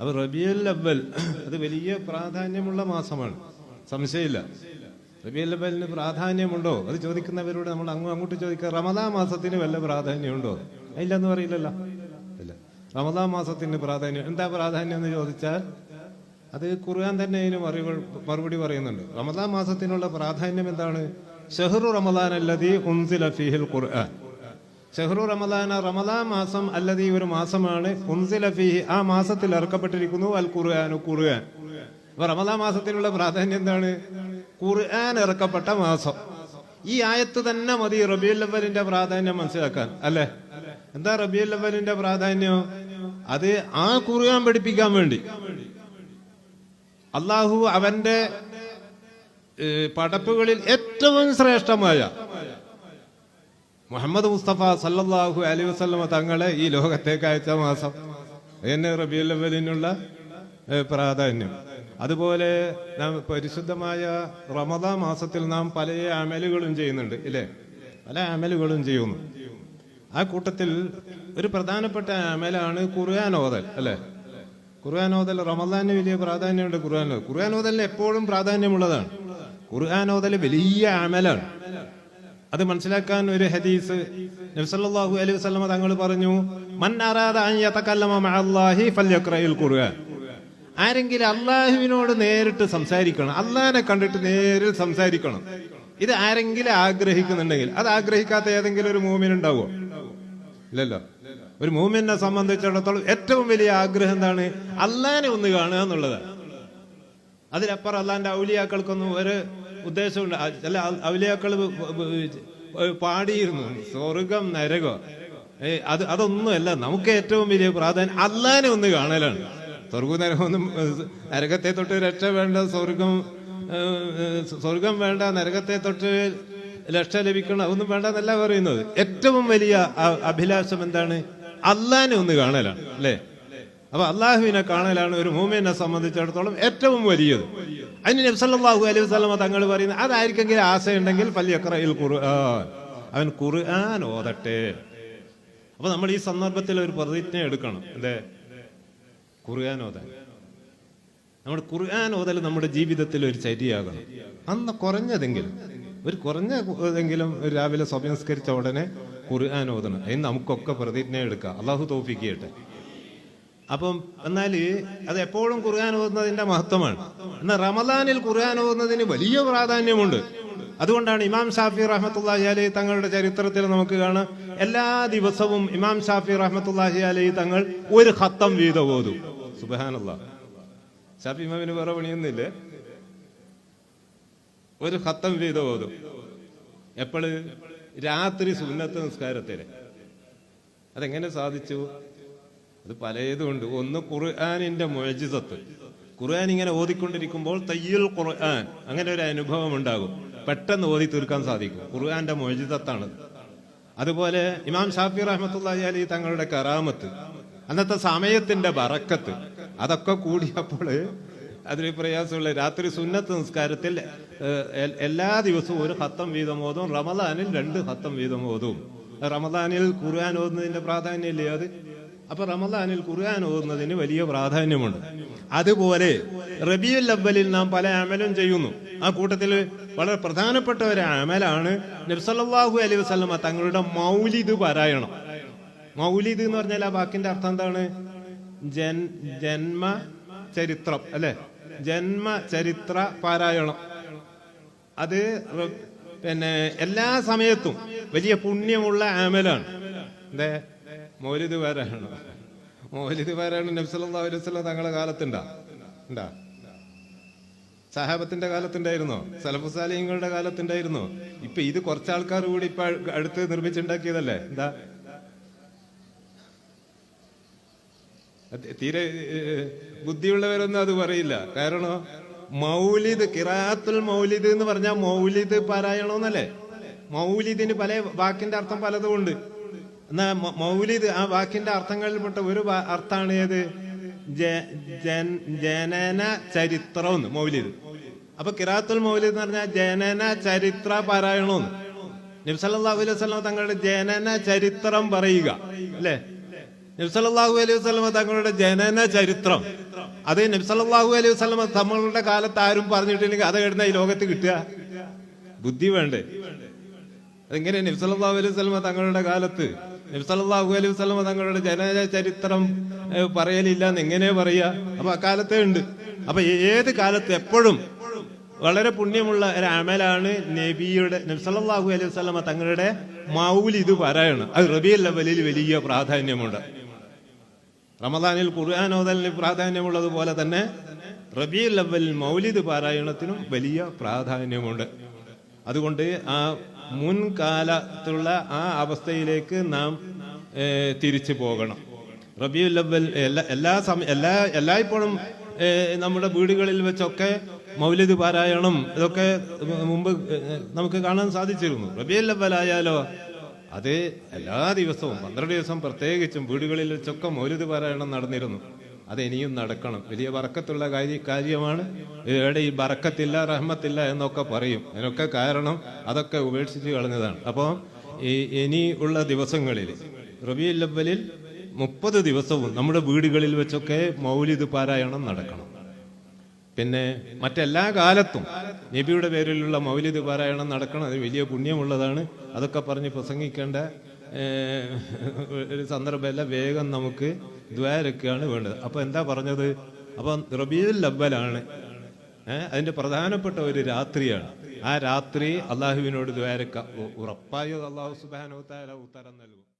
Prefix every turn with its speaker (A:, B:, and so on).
A: അപ്പൊ റബിയുൽ അവൽ അത് വലിയ പ്രാധാന്യമുള്ള മാസമാണ്. സംശയമില്ല. റബിയുൽ അവലിന് പ്രാധാന്യമുണ്ടോ? അത് ചോദിക്കുന്നവരോട് നമ്മൾ അങ്ങോ അങ്ങോട്ട് ചോദിക്കുക റമദാ മാസത്തിന് വല്ല പ്രാധാന്യമുണ്ടോ? ഇല്ലെന്ന് പറയില്ലല്ലോ. ഇല്ല. റമദാ മാസത്തിന് പ്രാധാന്യം. എന്താ പ്രാധാന്യം എന്ന് ചോദിച്ചാൽ അത് ഖുർആൻ തന്നെ അതിന് മറുപടി മറുപടി പറയുന്നുണ്ട്. റമദാ മാസത്തിനുള്ള പ്രാധാന്യം എന്താണ്? ഷെഹ്റു റമദാൻ അല്ലതി ഉൻസിൽ ഖുർആൻ. ഷെഹ്റു റമദാന റമദാ മാസം അല്ലതി ഒരു മാസമാണ്. ഫീഹി ആ മാസത്തിൽ ഇറക്കപ്പെട്ടിരിക്കുന്നു അൽ ഖുർആാനു ഖുർആൻ. അപ്പൊ റമദാ മാസത്തിനുള്ള പ്രാധാന്യം എന്താണ്? ഖുർആൻ ഇറക്കപ്പെട്ട മാസം. ഈ ആയത്ത് തന്നെ മതി റബിയുൽ അവലിന്റെ പ്രാധാന്യം മനസ്സിലാക്കാൻ അല്ലെ? എന്താ റബിയുൽ അവലിന്റെ പ്രാധാന്യം? അത് ആ ഖുർആൻ പഠിപ്പിക്കാൻ വേണ്ടി. അള്ളാഹു അവന്റെ പടപ്പുകളിൽ ഏറ്റവും ശ്രേഷ്ഠമായ മുഹമ്മദ് മുസ്തഫ സല്ലാഹു അലൈഹി വസ്ലമ തങ്ങളെ ഈ ലോകത്തേക്ക് അയച്ച മാസം. എന്നെ റബിയുൽ അവലിനുള്ള പ്രാധാന്യം. അതുപോലെ നാം പരിശുദ്ധമായ റമദാ മാസത്തിൽ നാം പല അമലുകളും ചെയ്യുന്നുണ്ട് ഇല്ലേ? പല അമലുകളും ചെയ്യുന്നു. ആ കൂട്ടത്തിൽ ഒരു പ്രധാനപ്പെട്ട അമലാണ് ഖുർആൻ ഓതൽ അല്ലേ? ഖുർആൻ ഓതൽ റമദാന് വലിയ പ്രാധാന്യമുണ്ട് ഖുർആൻ. ഖുർആൻ ഓതലിന് എപ്പോഴും പ്രാധാന്യമുള്ളതാണ്. ഖുർആൻ ഓതൽ വലിയ അമലാണ്. അത് മനസ്സിലാക്കാൻ ഒരു ഹദീസ്. നബ്സല്ലാഹു അലൈഹി വസല്ലമ തങ്ങൾ പറഞ്ഞു മൻ അൻ യതകല്ലമ മഅല്ലാഹി ഖുർആൻ. ആരെങ്കിലും അള്ളാഹുവിനോട് നേരിട്ട് സംസാരിക്കണം അള്ളാഹിനെ കണ്ടിട്ട് നേരിൽ സംസാരിക്കണം. ഇത് ആരെങ്കിലും ആഗ്രഹിക്കുന്നുണ്ടെങ്കിൽ അത് ആഗ്രഹിക്കാത്ത ഏതെങ്കിലും ഒരു മൂമിൻ ഉണ്ടാവുമോ ഇല്ലല്ലോ. ഒരു മൂമിനെ സംബന്ധിച്ചിടത്തോളം ഏറ്റവും വലിയ ആഗ്രഹം എന്താണ്? അള്ളാഹിനെ ഒന്ന് കാണുക എന്നുള്ളത് അതിലപ്പുറം അള്ളാന്റെ ഔലിയാക്കൾക്കൊന്നും ഒരു ഉദ്ദേശമുണ്ട് അല്ല ചില ഔലിയാക്കൾ പാടിയിരുന്നു. സ്വർഗം നരകം. അത് അതൊന്നുമല്ല. നമുക്ക് ഏറ്റവും വലിയ പ്രാധാന്യം അല്ലാനെ ഒന്ന് കാണലാണ്. സ്വർഗ നരകമൊന്നും നരകത്തെ തൊട്ട് രക്ഷ വേണ്ട സ്വർഗം സ്വർഗം വേണ്ട നരകത്തെ തൊട്ട് രക്ഷ ലഭിക്കണം അതൊന്നും വേണ്ട എന്നല്ല പറയുന്നത്. ഏറ്റവും വലിയ അഭിലാഷം എന്താണ്? അല്ലാനെ ഒന്ന് കാണലാണ് അല്ലേ? അപ്പൊ അള്ളാഹുവിനെ കാണലാണ് ഒരു മൂമിനെ സംബന്ധിച്ചിടത്തോളം ഏറ്റവും വലിയത്. അതിന് നബ്സല്ലാഹു അലൈഹി വസല്ലമ തങ്ങൾ പറയുന്നത് അതായിരിക്കെങ്കിൽ ആശയുണ്ടെങ്കിൽ പല്ലിയക്കറയിൽ ഖുർആൻ. അവൻ ഖുർആൻ ഓതട്ടെ. അപ്പൊ നമ്മൾ ഈ സന്ദർഭത്തിൽ ഒരു പ്രതിജ്ഞ എടുക്കണം അല്ലേ? ഖുർആൻ ഓതാൻ. നമ്മുടെ ഖുർആൻ ഓതൽ നമ്മുടെ ജീവിതത്തിൽ ഒരു ചരിയാകണം. അന്ന് കുറഞ്ഞതെങ്കിലും ഒരു കുറഞ്ഞ എങ്കിലും രാവിലെ സ്വപ്നസ്കരിച്ച ഉടനെ ഖുർആൻ ഓതണം. അതിന് നമുക്കൊക്കെ പ്രതിജ്ഞ എടുക്കാം. അള്ളാഹു തോഫിക്കട്ടെ അപ്പം എന്നാൽ അത് എപ്പോഴും ഖുർആൻ ഓതുന്നതിന്റെ മഹത്വമാണ്. എന്നാൽ റമദാനിൽ ഖുർആൻ ഓതുന്നതിന് വലിയ പ്രാധാന്യമുണ്ട്. അതുകൊണ്ടാണ് ഇമാം ഷാഫി റഹ്മത്തുള്ളാഹി അലൈ തങ്ങളുടെ ചരിത്രത്തിൽ നമുക്ക് കാണാം. എല്ലാ ദിവസവും ഇമാം ഷാഫി റഹ്മത്തുള്ളാഹി അലൈ തങ്ങൾ ഒരു ഹത്തം വീത ഓതും. സുബഹാനല്ലാ ഷാഫി ഇമാമിന് വേറെ പണിയൊന്നുമില്ലേ. ഒരു ഹത്തം വീത ഓതും. എപ്പോഴ് രാത്രി സുന്നത്ത് നിസ്കാരത്തിൽ അതെങ്ങനെ സാധിച്ചു? അത് പലതുണ്ട്. ഒന്ന് ഖുർആാനിന്റെ മൊഴിസത്ത് ഖുർആൻ ഇങ്ങനെ ഓതിക്കൊണ്ടിരിക്കുമ്പോൾ തയ്യൽ ഖുർആൻ അങ്ങനെ ഒരു അനുഭവം ഉണ്ടാകും. പെട്ടെന്ന് ഓതി തീർക്കാൻ സാധിക്കും. ഖുർആന്റെ മൊഴിസത്താണ് അതുപോലെ ഇമാം ഷാഫി റഹ്മത്തുള്ള അലി തങ്ങളുടെ കറാമത്ത് അന്നത്തെ സമയത്തിന്റെ ബറക്കത്ത് അതൊക്കെ കൂടിയപ്പോൾ അതിന് പ്രയാസമുള്ള രാത്രി സുന്നത്ത് നിസ്കാരത്തിൽ എല്ലാ ദിവസവും ഒരു ഹത്തം വീതം ഓതും റമദാനിൽ രണ്ട് ഹത്തം വീതം ഓതും. റമദാനിൽ ഖുർആൻ ഓതുന്നതിന്റെ പ്രാധാന്യമില്ലേ അത്? അപ്പൊ റമദാനിൽ ഖുർആൻ ഓതുന്നതിന് വലിയ പ്രാധാന്യമുണ്ട്. അതുപോലെ റബിയുൽ അവലിൽ നാം പല അമലും ചെയ്യുന്നു. ആ കൂട്ടത്തിൽ വളരെ പ്രധാനപ്പെട്ട ഒരു അമലാണ് നബ്സല്ലാഹു അലൈഹി വസ്ലമ തങ്ങളുടെ മൗലിദ് പാരായണം. മൗലിദ് എന്ന് പറഞ്ഞാൽ ആ വാക്കിന്റെ അർത്ഥം എന്താണ്? ജൻ ജന്മ ചരിത്രം അല്ലെ? ജന്മ ചരിത്ര പാരായണം. അത് പിന്നെ എല്ലാ സമയത്തും വലിയ പുണ്യമുള്ള ആമലാണ് എന്തേ? മൗലിദ് പാരായണം. മൗലിദ് പാരായണം നബ്സല്ലാ അലൈഹി വസല്ലം തങ്ങളുടെ കാലത്തുണ്ടാ? ഉണ്ടാ? സഹാബത്തിന്റെ കാലത്തുണ്ടായിരുന്നോ? സലഫുസാലിങ്ങളുടെ കാലത്തുണ്ടായിരുന്നോ? ഇപ്പൊ ഇത് കുറച്ചാൾക്കാർ കൂടി ഇപ്പൊ അടുത്ത് നിർമ്മിച്ചുണ്ടാക്കിയതല്ലേ? എന്താ? തീരെ ബുദ്ധിയുള്ളവരൊന്നും അത് പറയില്ല. കാരണം മൗലിദ് കിറാത്തുൽ മൗലിദ് എന്ന് പറഞ്ഞാൽ മൗലിദ് പാരായണമെന്നല്ലേ മൗലിദിന് പല വാക്കിന്റെ അർത്ഥം പലതും ഉണ്ട്. എന്നാ മൗലിദ് ആ വാക്കിന്റെ അർത്ഥങ്ങളിൽപ്പെട്ട ഒരു അർത്ഥമാണ് ഏത് ജനന ചരിത്രം എന്ന് മൗലിദ്. അപ്പൊ കിറാത്തുൽ മൗലിദ് എന്ന് പറഞ്ഞാൽ ജനന ചരിത്ര പാരായണമെന്ന് നബ്സല്ലാഹു അലൈഹി വസല്ലം തങ്ങളുടെ ജനന ചരിത്രം പറയുക. അല്ലേ? നബ്സല്ലാഹു അലൈഹി വസ്ലമ തങ്ങളുടെ ജനന ചരിത്രം. അത് നബ്സല്ലാഹു അലൈഹി വസ്ലമ തങ്ങളുടെ കാലത്ത് ആരും പറഞ്ഞിട്ടില്ലെങ്കിൽ അത് എവിടുന്ന ഈ ലോകത്ത് കിട്ടുക? ബുദ്ധി വേണ്ടേ? അതെങ്ങനെ നബ്സല്ലാഹു അലൈഹി വസ്ലമ തങ്ങളുടെ കാലത്ത് നബ്സല്ലാഹു അലൈഹി വസ്ലമ തങ്ങളുടെ ജനന ചരിത്രം പറയലില്ല എന്ന് എങ്ങനെ പറയാ? അപ്പൊ അക്കാലത്തേ ഉണ്ട്. അപ്പൊ ഏത് കാലത്ത് എപ്പോഴും വളരെ പുണ്യമുള്ള ഒരു അമലാണ് നബിയുടെ നബ്സല്ലാഹു അലൈഹി വസ്ലമ തങ്ങളുടെ മൗലി ഇത് പറയണം. അത് റബിയൽ ലെവലിൽ വലിയ പ്രാധാന്യമുണ്ട്. റമദാനിൽ ഖുർആൻ ഓതലിന് പ്രാധാന്യമുള്ളതുപോലെ തന്നെ റബി അവൽ മൗലിദ് പാരായണത്തിനും വലിയ പ്രാധാന്യമുണ്ട്. അതുകൊണ്ട് ആ മുൻകാലത്തുള്ള ആ അവസ്ഥയിലേക്ക് നാം തിരിച്ചു പോകണം. അവൽ എല്ലാ എല്ലാ സമയ എല്ലാ എല്ലായ്പ്പോഴും നമ്മുടെ വീടുകളിൽ വെച്ചൊക്കെ മൗലിദ് പാരായണം ഇതൊക്കെ മുമ്പ് നമുക്ക് കാണാൻ സാധിച്ചിരുന്നു. റബിയുൽ ആയാലോ അത് എല്ലാ ദിവസവും പന്ത്രണ്ട് ദിവസം പ്രത്യേകിച്ചും വീടുകളിൽ വെച്ചൊക്കെ മൗലിദ് പാരായണം നടന്നിരുന്നു. അത് ഇനിയും നടക്കണം. വലിയ വറക്കത്തുള്ള കാര്യ കാര്യമാണ്. ഇവിടെ ഈ വറക്കത്തില്ല റഹ്മത്തില്ല എന്നൊക്കെ പറയും. അതിനൊക്കെ കാരണം അതൊക്കെ ഉപേക്ഷിച്ച് കളഞ്ഞതാണ്. അപ്പോൾ ഈ ഇനി ഉള്ള ദിവസങ്ങളിൽ റബിയുൽ ലബലിൽ മുപ്പത് ദിവസവും നമ്മുടെ വീടുകളിൽ വെച്ചൊക്കെ മൗലിദ് പാരായണം നടക്കണം. പിന്നെ മറ്റെല്ലാ കാലത്തും നബിയുടെ പേരിലുള്ള മൗലിദ് പാരായണം നടക്കണം. അത് വലിയ പുണ്യമുള്ളതാണ്. അതൊക്കെ പറഞ്ഞ് പ്രസംഗിക്കേണ്ട ഒരു സന്ദർഭമല്ല. വേഗം നമുക്ക് ദ്വാരൊക്കെയാണ് വേണ്ടത്. അപ്പൊ എന്താ പറഞ്ഞത്? അപ്പൊ അബ്ബലാണ് ഏഹ്, അതിന്റെ പ്രധാനപ്പെട്ട ഒരു രാത്രിയാണ്. ആ രാത്രി അള്ളാഹുവിനോട് ദ്വാരക്ക ഉറപ്പായോ അള്ളാഹു സുബാനോ ഉത്തരം നൽകും.